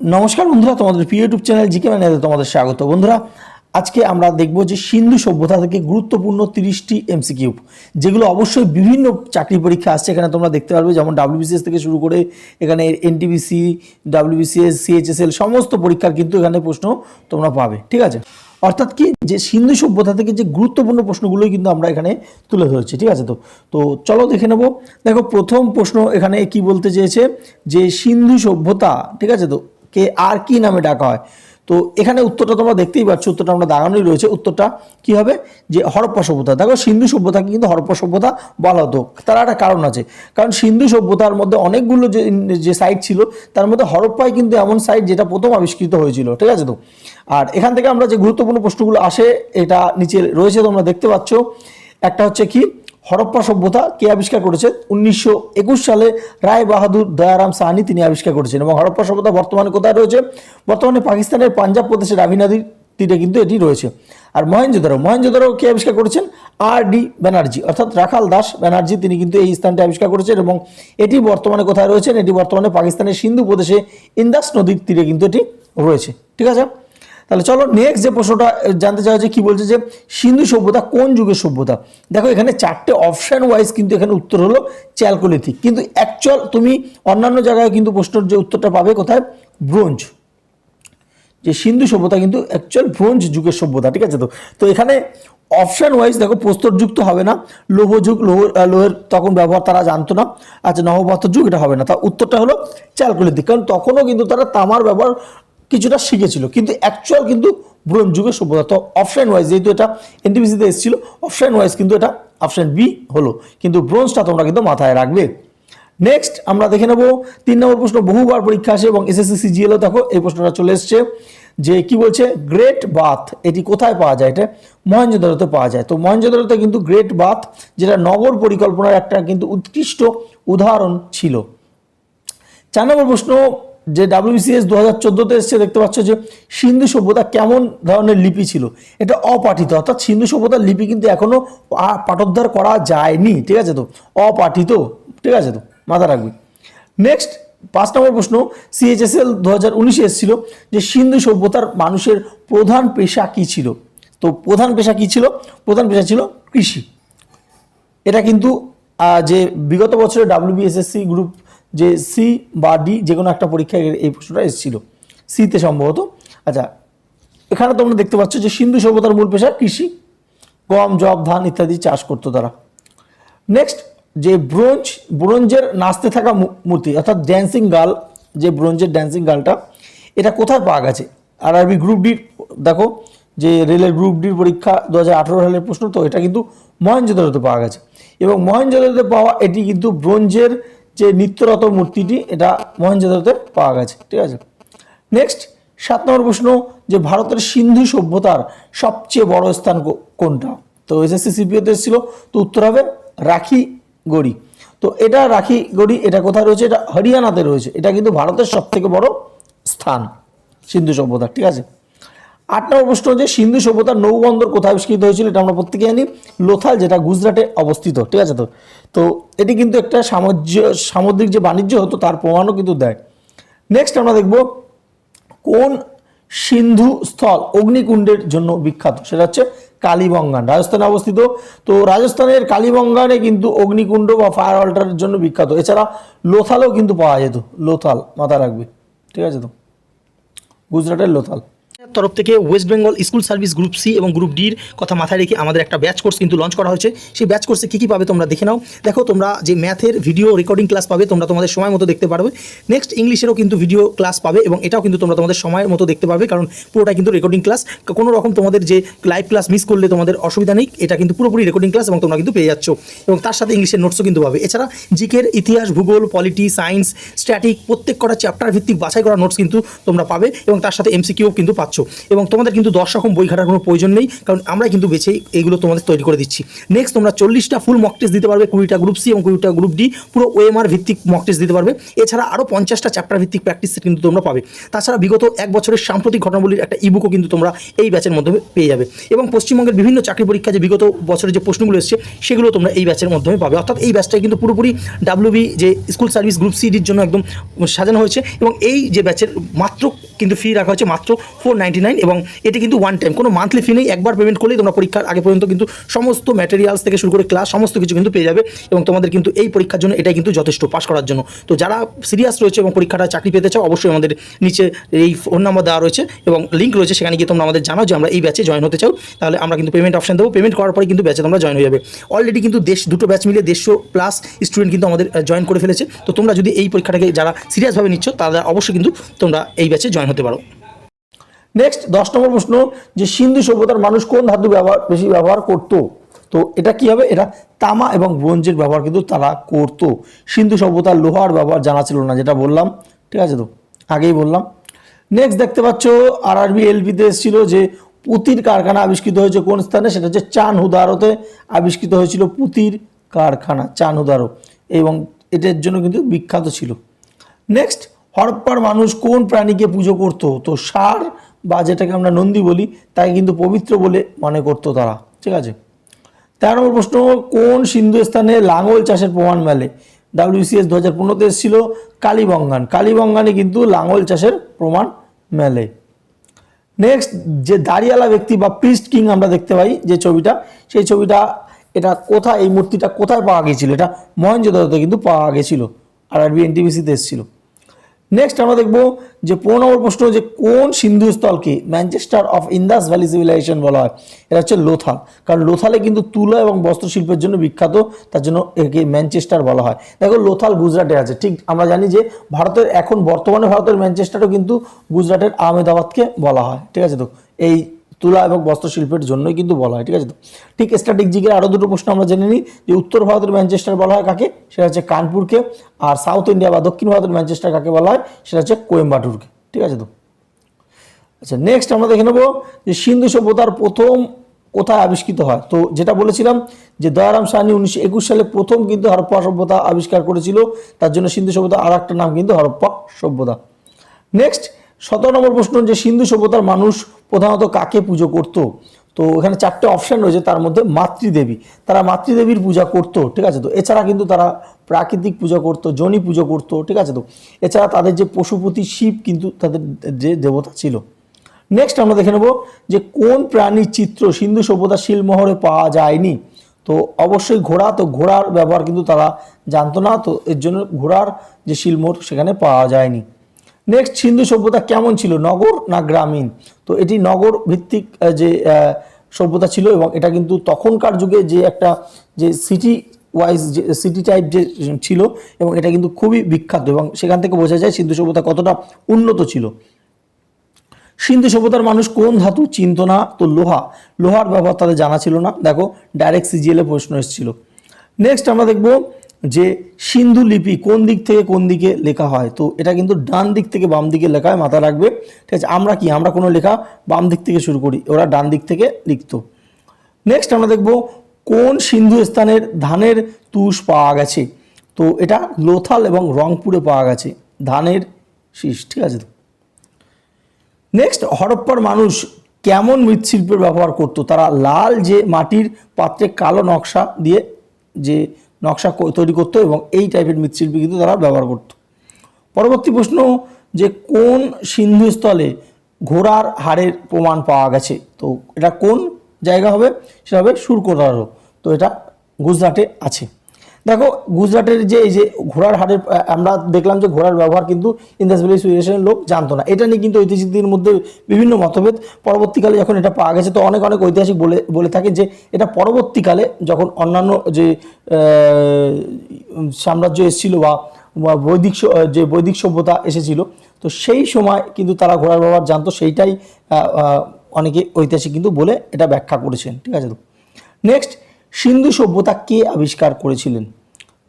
নমস্কার বন্ধুরা, তোমাদের প্রিয় ইউটিউব চ্যানেল জিকে ম্যানেতে তোমাদের স্বাগত। বন্ধুরা, আজকে আমরা দেখব যে সিন্ধু সভ্যতা থেকে গুরুত্বপূর্ণ তিরিশটি এমসিকিউ যেগুলো অবশ্যই বিভিন্ন চাকরি পরীক্ষা আসছে। এখানে তোমরা দেখতে পারবে, যেমন ডাব্লিউবিসিএস থেকে শুরু করে এখানে এনটিবিসি ডাব্লিউবিসিএস সিএইচএসএল সমস্ত পরীক্ষার কিন্তু এখানে প্রশ্ন তোমরা পাবে, ঠিক আছে? অর্থাৎ কি, যে সিন্ধু সভ্যতা থেকে যে গুরুত্বপূর্ণ প্রশ্নগুলোই কিন্তু আমরা এখানে তুলে ধরেছি, ঠিক আছে তো? তো চলো দেখে নেব। দেখো, প্রথম প্রশ্ন এখানে কি বলতে চেয়েছে? যে সিন্ধু সভ্যতা, ঠিক আছে তো? কে আর কি নামে ডাকা হয়। তো এখানে উত্তরটা তোমরা দেখতেই পাচ্ছ, উত্তরটা আমরা দাগানোই রয়েছে। উত্তরটা কি হবে? যে হরপ্পা সভ্যতা। দেখো, সিন্ধু সভ্যতাকে কিন্তু হরপ্পা সভ্যতা বলা হতো। তার একটা কারণ আছে। কারণ সিন্ধু সভ্যতার মধ্যে অনেকগুলো যে যে সাইট ছিল, তার মধ্যে হরপ্পাই কিন্তু এমন সাইট যেটা প্রথম আবিষ্কৃত হয়েছিল। ঠিক আছে তো? আর এখান থেকে আমরা যে গুরুত্বপূর্ণ প্রশ্নগুলো আসে, এটা নিচে রয়েছে তোমরা দেখতে পাচ্ছ। একটা হচ্ছে কি? হরপ্পা সভ্যতা কে আবিষ্কার করেছে? উনিশশো একুশ সালে রায় বাহাদুর দয়ারাম সাহানি তিনি আবিষ্কার করেছেন এবং হরপ্পা সভ্যতা বর্তমানে কোথায় রয়েছে? বর্তমানে পাকিস্তানের পাঞ্জাব প্রদেশের রাভি নদীর তীরে কিন্তু এটি রয়েছে। আর মহেঞ্জোদারো মহেঞ্জোদারো কে আবিষ্কার করেছেন? আর ডি ব্যানার্জি, অর্থাৎ রাখাল দাস ব্যানার্জি তিনি কিন্তু এই স্থানটি আবিষ্কার করেছেন এবং এটি বর্তমানে কোথায় রয়েছেন এটি বর্তমানে পাকিস্তানের সিন্ধু প্রদেশে ইন্দাস নদীর তীরে কিন্তু এটি রয়েছে। ঠিক আছে? তাহলে চলো নেক্সট যে প্রশ্নটা জানতে চাওয়া যে কি বলছে যে সিন্ধু সভ্যতা কোন যুগের সভ্যতা? দেখো, এখানে চারটে অপশান ওয়াইজ কিন্তু এখানে উত্তর হলো চ্যালকোলিথিক কিন্তু অ্যাকচুয়াল তুমি অন্যান্য জায়গায় কিন্তু প্রশ্নের যে উত্তরটা পাবে কোথায়? ব্রোঞ্জ। যে সিন্ধু সভ্যতা কিন্তু অ্যাকচুয়াল ব্রোঞ্জ যুগের সভ্যতা, ঠিক আছে তো? তো এখানে অপশান ওয়াইজ দেখো প্রস্তরযুক্ত হবে না, লৌহ যুগ, লৌহ লোহের তখন ব্যবহার তারা জানতো না আচ্ছা নবপাথর যুগ এটা হবে না। তা উত্তরটা হলো চ্যালকোলিথিক কারণ তখনও কিন্তু তারা তামার ব্যবহার কিছুটা শিখেছিল। কিন্তু অ্যাকচুয়াল কিন্তু ব্রোঞ্জ যুগের সভ্যতা। তো অপশন ওয়াইজ যেহেতু এটা এনটিপিসিতে এসেছিল অপশন ওয়াইজ কিন্তু এটা অপশন বি হলো। কিন্তু ব্রোঞ্জটা তোমরা কিন্তু মাথায় রাখবে। নেক্সট আমরা দেখে নেব, তিন নম্বর প্রশ্ন, বহুবার পরীক্ষা আসে এবং এসএসসি সিজিএলও দেখো, এই প্রশ্নটা চলে এসছে যে কি বলছে? গ্রেট বাথ এটি কোথায় পাওয়া যায়? এটা মহেঞ্জোদারোতে পাওয়া যায়। তো মহেঞ্জোদারোতে কিন্তু গ্রেট বাথ যেটা নগর পরিকল্পনার একটা কিন্তু উৎকৃষ্ট উদাহরণ ছিল। চার নম্বর প্রশ্ন যে ডাব্লিউবিসিএস দু হাজার চোদ্দোতে এসছে, দেখতে পাচ্ছ যে সিন্ধু সভ্যতা কেমন ধরনের লিপি ছিল। এটা অপাঠিত, অর্থাৎ সিন্ধু সভ্যতার লিপি কিন্তু এখনও পাঠোদ্ধার করা যায়নি, ঠিক আছে তো? অপাঠিত, ঠিক আছে তো? মাথা রাখবি। নেক্সট পাঁচ নম্বর প্রশ্ন সিএইচএসএল দু হাজার উনিশে এসেছিল যে সিন্ধু সভ্যতার মানুষের প্রধান পেশা কী ছিল? তো প্রধান পেশা কী ছিল? প্রধান পেশা ছিল কৃষি। এটা কিন্তু যে বিগত বছরে ডাব্লিউবিএসএসসি গ্রুপ যে সি বা ডি যে কোনো একটা পরীক্ষায় এই প্রশ্নটা এসেছিল। সিতে সম্ভবত। আচ্ছা এখানে তোমরা দেখতে পাচ্ছ যে সিন্ধু সভ্যতার মূল পেশা কৃষি। গম, জব, ধান ইত্যাদি চাষ করতো তারা। নেক্সট যে ব্রোঞ্জ, ব্রোঞ্জের নাচতে থাকা মূর্তি, অর্থাৎ ড্যান্সিং গার্ল যে ব্রোঞ্জের ড্যান্সিং গার্লটা এটা কোথায় পাওয়া গেছে? আর আরবি গ্রুপ ডির দেখো, যে রেলের গ্রুপ ডির পরীক্ষা দু হাজার আঠেরো সালের প্রশ্ন, তো এটা কিন্তু মহেঞ্জোদারোতে পাওয়া গেছে। এবং মহেঞ্জোদারোতে পাওয়া, এটি কিন্তু ব্রোঞ্জের যে নিত্যরত মূর্তিটি, এটা মহেঞ্জোদারোতে পাওয়া গেছে, ঠিক আছে? নেক্সট সাত নম্বর প্রশ্ন, যে ভারতের সিন্ধু সভ্যতার সবচেয়ে বড় স্থান কোনটা? তো এসএসসি সিপিওতে এসেছিল, তো উত্তর হবে রাখি গড়ি তো এটা রাখি গড়ি এটা কোথায় রয়েছে? এটা হরিয়ানাতে রয়েছে। এটা কিন্তু ভারতের সব থেকে বড় স্থান, সিন্ধু সভ্যতার ঠিক আছে? আট নম্বর প্রশ্ন, যে সিন্ধু সভ্যতার নৌবন্দর কোথায় আবিষ্কৃত হয়েছিল, এটা আমরা প্রত্যেকে জানি, লোথাল, যেটা গুজরাটে অবস্থিত, ঠিক আছে তো? তো এটি কিন্তু একটা সামুদ্র সামুদ্রিক যে বাণিজ্য হতো, তার প্রমাণও কিন্তু দেয়। নেক্সট আমরা দেখব কোন সিন্ধু স্থল অগ্নিকুণ্ডের জন্য বিখ্যাত। সেটা হচ্ছে কালীবঙ্গান, রাজস্থানে অবস্থিত। তো রাজস্থানের কালীবঙ্গানে কিন্তু অগ্নিকুণ্ড বা ফায়ার অল্টারের জন্য বিখ্যাত। এছাড়া লোথালও কিন্তু পাওয়া যেত। লোথাল মাথা রাখবে। ঠিক আছে তো? গুজরাটের লোথাল। তরফ থেকে West Bengal school service group C এবং গ্রুপ ডির কথা মাথায় রেখে আমাদের একটা ব্যাচ কোর্স কিন্তু লঞ্চ করা হয়েছে। সেই ব্যাচ কোর্সে কী কী পাবে তোমরা দেখে নাও। দেখো, তোমরা যে ম্যাথের ভিডিও রেকর্ডিং ক্লাস পাবে, তোমরা তোমাদের সময় মতো দেখতে পারবে। নেক্সট ইংলিশেরও কিন্তু ভিডিও ক্লাস পাবে এবং এটাও কিন্তু তোমরা তোমাদের সময়ের মতো দেখতে পাবে কারণ পুরোটা কিন্তু রেকর্ডিং ক্লাস কোনো রকম তোমাদের যে লাইভ ক্লাস মিস করলে তোমাদের অসুবিধা নেই, এটা কিন্তু পুরোপুরি রেকর্ডিং ক্লাস এবং তোমরা কিন্তু পেয়ে যাচ্ছ। এবং তার সাথে ইংলিশের নোটসও কিন্তু পাবে। এছাড়া জিকের ইতিহাস, ভূগোল পলিটি সায়েন্স স্ট্যাটিক প্রত্যেক কটা চ্যাপ্টার ভিত্তিক বাছাই করা নোটস কিন্তু তোমরা পাবে এবং তার সাথে এমসিকিউ কিন্তু পাচ্ছ। আসছো এবং তোমাদের কিন্তু দশ রকম বই ঘাটার কোনো প্রয়োজন নেই, কারণ আমরা কিন্তু বেছেই এইগুলো তোমাদের তৈরি করে দিচ্ছি। নেক্সট তোমরা চল্লিশটা ফুল মক টেস্ট দিতে পারবে, কুড়িটা গ্রুপ সি এবং কুড়িটা গ্রুপ ডি পুরো ওএমআর ভিত্তিক মক টেস্ট দিতে পারবে। এছাড়া আরও পঞ্চাশটা চ্যাপ্টার ভিত্তিক প্র্যাকটিস কিন্তু তোমরা পাবে। তাছাড়া বিগত এক বছরের সাম্প্রতিক ঘটনাবলীর একটা ইবুকও কিন্তু তোমরা এই ব্যাচের মাধ্যমে পেয়ে যাবে। এবং পশ্চিমবঙ্গের বিভিন্ন চাকরি পরীক্ষা যে বিগত বছরের যে প্রশ্নগুলো এসেছে, সেগুলো তোমরা এই ব্যাচের মাধ্যমে পাবে। অর্থাৎ এই ব্যাচটা কিন্তু পুরোপুরি ডাব্লিউবি যে স্কুল সার্ভিস গ্রুপ সিডির জন্য একদম সাজানো হয়েছে। এবং এই যে ব্যাচের মাত্র কিন্তু ফি রাখা হয়েছে মাত্র ফোর নাইনটি নাইন এবং এটি কিন্তু ওয়ান টাইম কোনো মান্থলি ফি নেই, একবার পেমেন্ট করলেই তোমরা পরীক্ষার আগে পর্যন্ত কিন্তু সমস্ত ম্যাটেরিয়ালস থেকে শুরু করে ক্লাস সমস্ত কিছু কিন্তু পেয়ে যাবে এবং তোমাদের কিন্তু এই পরীক্ষার জন্য এটাই কিন্তু যথেষ্ট পাস করার জন্য। তো যারা সিরিয়াস রয়েছে এবং পরীক্ষাটা চাকরি পেতে চাও, অবশ্যই আমাদের নিচে এই ফোন নাম্বার দেওয়া রয়েছে এবং লিঙ্ক রয়েছে, সেখানে গিয়ে তোমরা আমাদের জানাও যে আমরা এই ব্যাচে জয়েন হতে চাও। তাহলে আমরা কিন্তু পেমেন্ট অপশন দেবো। পেমেন্ট করার পরে কিন্তু ব্যাচে তোমরা জয়েন হয়ে যাবে। অলরেডি কিন্তু দেশ, দুটো ব্যাচ মিলে দেড়শো প্লাস স্টুডেন্ট কিন্তু আমাদের জয়েন করে ফেলেছে। তো তোমরা যদি এই পরীক্ষাটাকে যারা সিরিয়াসভাবে নিচ্ছ, তারা অবশ্যই কিন্তু তোমরা এই ব্যাচে জয়েন হতে পারো। নেক্সট দশ নম্বর প্রশ্ন, যে সিন্ধু সভ্যতার মানুষ কোন ধাতু ব্যবহার, বেশি ব্যবহার করতো? তো এটা কি হবে? এটা তামা এবং ব্রোঞ্জের ব্যবহার কিন্তু তারা করতো। সিন্ধু সভ্যতার লোহার ব্যবহার জানা ছিল না, যেটা বললাম। ঠিক আছে তো? আগেই বললাম। নেক্সট দেখতে পাচ্ছ আর আরবি এলপিতে এসেছিল যে পুতির কারখানা আবিষ্কৃত হয়েছে কোন স্থানে? সেটা হচ্ছে চান হুদারোতে আবিষ্কৃত হয়েছিল পুতির কারখানা চান হুদারো এবং এটার জন্য কিন্তু বিখ্যাত ছিল। নেক্সট হরপ্পার মানুষ কোন প্রাণীকে পুজো করতো? তো সার বা যেটাকে আমরা নন্দী বলি তাকে কিন্তু পবিত্র বলে মনে করতো তারা। ঠিক আছে? তেরো নম্বর প্রশ্ন, কোন সিন্ধু স্থানে লাঙল চাষের প্রমাণ মেলে? ডাব্লিউসিএস দু হাজার পনেরোতে এসেছিল কালীবঙ্গান। কালীবঙ্গানে কিন্তু লাঙল চাষের প্রমাণ মেলে। নেক্সট যে দাঁড়িয়ালা ব্যক্তি বা প্রিস্ট কিং আমরা দেখতে পাই যে ছবিটা, সেই ছবিটা, এটা কোথায়, এই মূর্তিটা কোথায় পাওয়া গিয়েছিল এটা মহেঞ্জোদারোতে কিন্তু পাওয়া গেছিল। আর আর আরবি এনটিবিসিতে এসেছিল। নেক্সট আমরা দেখব যে পনেরো নম্বর প্রশ্ন যে কোন Sindhu স্থলকে Manchester of Indus valley civilisation বলা হয়? এটা হচ্ছে লোথা কারণ লোথালে কিন্তু তুলা এবং বস্ত্রশিল্পের জন্য বিখ্যাত, তার জন্য একে ম্যানচেস্টার বলা হয়। দেখো, লোথাল গুজরাটে আছে। ঠিক আমরা জানি যে ভারতের, এখন বর্তমানে ভারতের ম্যানচেস্টারও কিন্তু গুজরাটের আহমেদাবাদকে বলা হয়। ঠিক আছে তো? এই তুলা এবং বস্ত্রশিল্পের জন্যই কিন্তু বলা হয়, ঠিক আছে? ঠিক স্ট্র্যাটেজিকের আরও দুটো প্রশ্ন আমরা জেনে নিই, যে উত্তর ভারতের ম্যানচেস্টার বলা হয় কাকে? সেটা হচ্ছে কানপুরকে, আর সাউথ ইন্ডিয়া বা দক্ষিণ ভারতের ম্যানচেস্টার কাকে বলা হয়? সেটা হচ্ছে কোয়েম্বাটুরকে, ঠিক আছে তো? আচ্ছা নেক্সট আমরা দেখে নেব যে সিন্ধু সভ্যতার প্রথম কোথায় আবিষ্কৃত হয়? তো যেটা বলেছিলাম যে দয়ারাম সাহানি উনিশশো একুশ সালে প্রথম কিন্তু হরপ্পা সভ্যতা আবিষ্কার করেছিল, তার জন্য সিন্ধু সভ্যতা আর একটা নাম কিন্তু হরপ্পা সভ্যতা। নেক্সট সতেরো নম্বর প্রশ্ন যে সিন্ধু সভ্যতার মানুষ প্রধানত কাকে পুজো করত? তো এখানে চারটে অপশন রয়েছে, তার মধ্যে মাতৃদেবী। তারা মাতৃদেবীর পূজা করত, ঠিক আছে তো? এছাড়া কিন্তু তারা প্রাকৃতিক পূজা করত, জনি পুজো করত, ঠিক আছে তো? এছাড়া তাদের যে পশুপতি শিব কিন্তু তাদের যে দেবতা ছিল। নেক্সট আমরা দেখে নেব যে কোন প্রাণীর চিত্র সিন্ধু সভ্যতা শিলমোহরে পাওয়া যায়নি? তো অবশ্যই ঘোড়া, তো ঘোড়ার ব্যবহার কিন্তু তারা জানতো না, তো এর জন্য ঘোড়ার যে শিলমোহর সেখানে পাওয়া যায়নি। নেক্সট সিন্ধু সভ্যতা কেমন ছিল? নগর না গ্রামীণ? তো এটি নগর ভিত্তিক যে সভ্যতা ছিল এবং এটা কিন্তু তখনকার যুগে যে একটা, যে সিটি ওয়াইজ যে সিটি টাইপ যে ছিল এবং এটা কিন্তু খুবই বিখ্যাত এবং সেখান থেকে বোঝা যায় সিন্ধু সভ্যতা কতটা উন্নত ছিল। সিন্ধু সভ্যতার মানুষ কোন ধাতু চিনত না? তো লোহা। লোহার ব্যবহার তাদের জানা ছিল না। দেখো ডাইরেক্ট সিজিএলে প্রশ্ন এসেছিল। নেক্সট আমরা দেখব যে সিন্ধু লিপি কোন দিক থেকে কোন দিকে লেখা হয়, তো এটা কিন্তু ডান দিক থেকে বাম দিকে লেখা হয় মাথায় রাখবে। ঠিক আছে, আমরা কি, আমরা কোনো লেখা বাম দিক থেকে শুরু করি, ওরা ডান দিক থেকে লিখতো। নেক্সট আমরা দেখব কোন সিন্ধু স্থানের ধানের তুষ পাওয়া গেছে, তো এটা লোথাল এবং রংপুরে পাওয়া গেছে, ধানের শীষ, ঠিক আছে। নেক্সট হরপ্পার মানুষ কেমন মৃৎশিল্পের ব্যবহার করত, তারা লাল যে মাটির পাত্রে কালো নকশা দিয়ে যে নকশা তৈরি করত এবং এই টাইপের মৃৎশিল্পী কিন্তু তারা ব্যবহার করত। পরবর্তী প্রশ্ন যে কোন সিন্ধু স্থলে ঘোড়ার হাড়ের প্রমাণ পাওয়া গেছে? তো এটা কোন জায়গা হবে? সেটা হবে সুরকোদারও তো এটা গুজরাটে আছে। দেখো, গুজরাটের যে এই যে ঘোড়ার হাড়ের আমরা দেখলাম যে ঘোড়ার ব্যবহার কিন্তু ইন্দাস ভ্যালি সিভিলাইজেশনের লোক জানতো না। এটা নিয়ে কিন্তু ঐতিহাসিকদের মধ্যে বিভিন্ন মতভেদ পরবর্তীকালে যখন এটা পাওয়া গেছে, তো অনেক অনেক ঐতিহাসিক বলে বলে থাকে যে এটা পরবর্তীকালে যখন অন্যান্য যে সাম্রাজ্য এসেছিল বা বৈদিক যে বৈদিক সভ্যতা এসেছিল, তো সেই সময় কিন্তু তারা ঘোড়ার ব্যবহার জানতো। সেইটাই অনেকে ঐতিহাসিক কিন্তু বলে এটা ব্যাখ্যা করেছেন। ঠিক আছে নেক্সট সিন্ধু সভ্যতা কে আবিষ্কার করেছিলেন?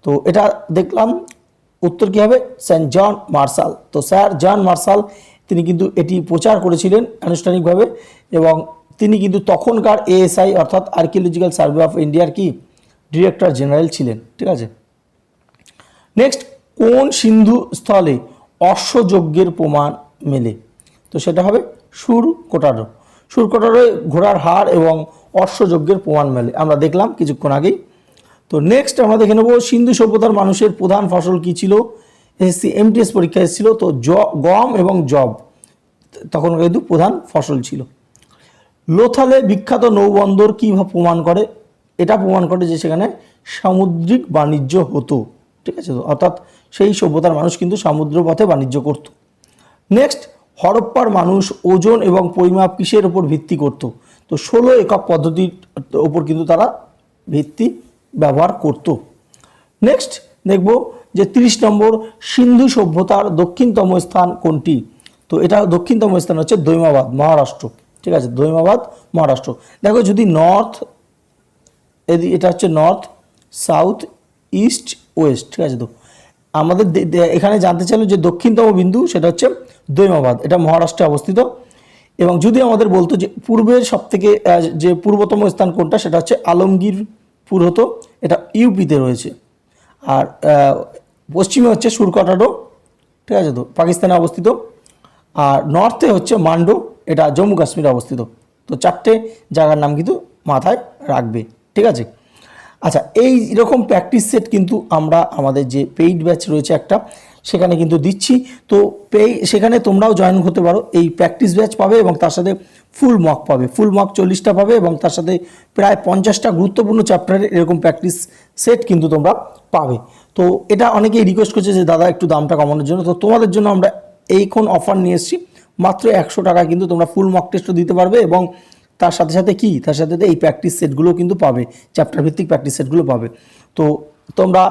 তো এটা দেখলাম, উত্তর কী হবে? সেন্ট জন মার্শাল তো স্যার জন মার্শাল তিনি কিন্তু এটি প্রচার করেছিলেন আনুষ্ঠানিকভাবে এবং তিনি কিন্তু তখনকার এএসআই অর্থাৎ আর্কিওলজিক্যাল সার্ভে অফ ইন্ডিয়ার কি? ডিরেক্টর জেনারেল ছিলেন, ঠিক আছে? নেক্সট কোন সিন্ধু স্থলে অশ্বযজ্ঞের প্রমাণ মেলে? তো সেটা হবে সুর কোটারো। সুর কোটারোয় ঘোড়ার হাড় এবং অশ্বযজ্ঞের প্রমাণ মেলে। আমরা দেখলাম কিছুক্ষণ আগেই। তো নেক্সট আমরা দেখে নেব সিন্ধু সভ্যতার মানুষের প্রধান ফসল কী ছিল? এসএসসি এমটিএস পরীক্ষা এসেছিল, তো জ, গম এবং জব তখন কিন্তু প্রধান ফসল ছিল। লোথালে বিখ্যাত নৌবন্দর কী প্রমাণ করে? এটা প্রমাণ করে যে সেখানে সামুদ্রিক বাণিজ্য হতো, ঠিক আছে তো? অর্থাৎ সেই সভ্যতার মানুষ কিন্তু সমুদ্র পথে বাণিজ্য করত। নেক্সট হরপ্পার মানুষ ওজন এবং পরিমাপ কিসের ওপর ভিত্তি করত? তো ষোলো একক পদ্ধতির ওপর কিন্তু তারা ভিত্তি ব্যবহার করত। নেক্সট দেখব যে তিরিশ নম্বর সিন্ধু সভ্যতার দক্ষিণতম স্থান কোনটি? তো এটা দক্ষিণতম স্থান হচ্ছে দৈমাবাদ, মহারাষ্ট্র। ঠিক আছে, দৈমাবাদ, মহারাষ্ট্র। দেখো যদি নর্থ এটা হচ্ছে নর্থ সাউথ ইস্ট ওয়েস্ট ঠিক আছে তো? আমাদের এখানে জানতে চাইলো যে দক্ষিণতম বিন্দু, সেটা হচ্ছে দৈমাবাদ এটা মহারাষ্ট্রে অবস্থিত। এবং যদি আমাদের বলতো যে পূর্বের সব থেকে যে পূর্বতম স্থান কোনটা, সেটা হচ্ছে আলমগীরপুর হতো এটা ইউপিতে রয়েছে। আর পশ্চিমে হচ্ছে সুরকটাডো, ঠিক আছে তো? পাকিস্তানে অবস্থিত। আর নর্থে হচ্ছে মান্ডো, এটা জম্মু কাশ্মীরে অবস্থিত। তো চারটে জায়গার নাম কিন্তু মাথায় রাখবে, ঠিক আছে? আচ্ছা এই রকম প্র্যাকটিস সেট কিন্তু আমরা আমাদের যে পেইড ব্যাচ রয়েছে একটা, সেখানে কিন্তু দিচ্ছি। তো পে সেখানে তোমরাও জয়েন হতে পারো, এই প্র্যাকটিস ব্যাচ পাবে এবং তার সাথে ফুল মার্ক পাবে। ফুল মার্ক চল্লিশটা পাবে এবং তার সাথে প্রায় পঞ্চাশটা গুরুত্বপূর্ণ চ্যাপ্টারের এরকম প্র্যাকটিস সেট কিন্তু তোমরা পাবে। তো এটা অনেকেই রিকোয়েস্ট করছে যে, দাদা, একটু দামটা কমানোর জন্য। তো তোমাদের জন্য আমরা এইক্ষণ অফার নিয়ে এসেছি। মাত্র একশো টাকা কিন্তু তোমরা ফুল মক টেস্টও দিতে পারবে এবং তার সাথে সাথে কি? তার সাথে সাথে এই প্র্যাকটিস সেটগুলো কিন্তু পাবে চ্যাপ্টার ভিত্তিক প্র্যাকটিস সেটগুলো পাবে। তো তোমরা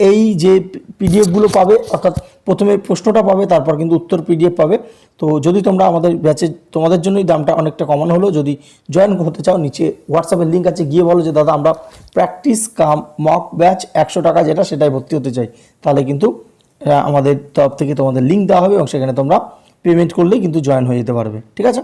এই যে পিডিএফগুলো পাবে, অর্থাৎ প্রথমে প্রশ্নটা পাবে, তারপর কিন্তু উত্তর পিডিএফ পাবে। তো যদি তোমরা আমাদের ব্যাচে তোমাদের জন্যই দামটা অনেকটা কমানো হলো, যদি জয়েন হতে চাও, নিচে হোয়াটসঅ্যাপের লিঙ্ক আছে, গিয়ে বলো যে, দাদা, আমরা প্র্যাকটিস কাম মক ব্যাচ একশো টাকা যেটা, সেটাই ভর্তি হতে চাই। তাহলে কিন্তু আমাদের তরফ থেকে তোমাদের লিঙ্ক দেওয়া হবে এবং সেখানে তোমরা পেমেন্ট করলেই কিন্তু জয়েন হয়ে যেতে পারবে। ঠিক আছে?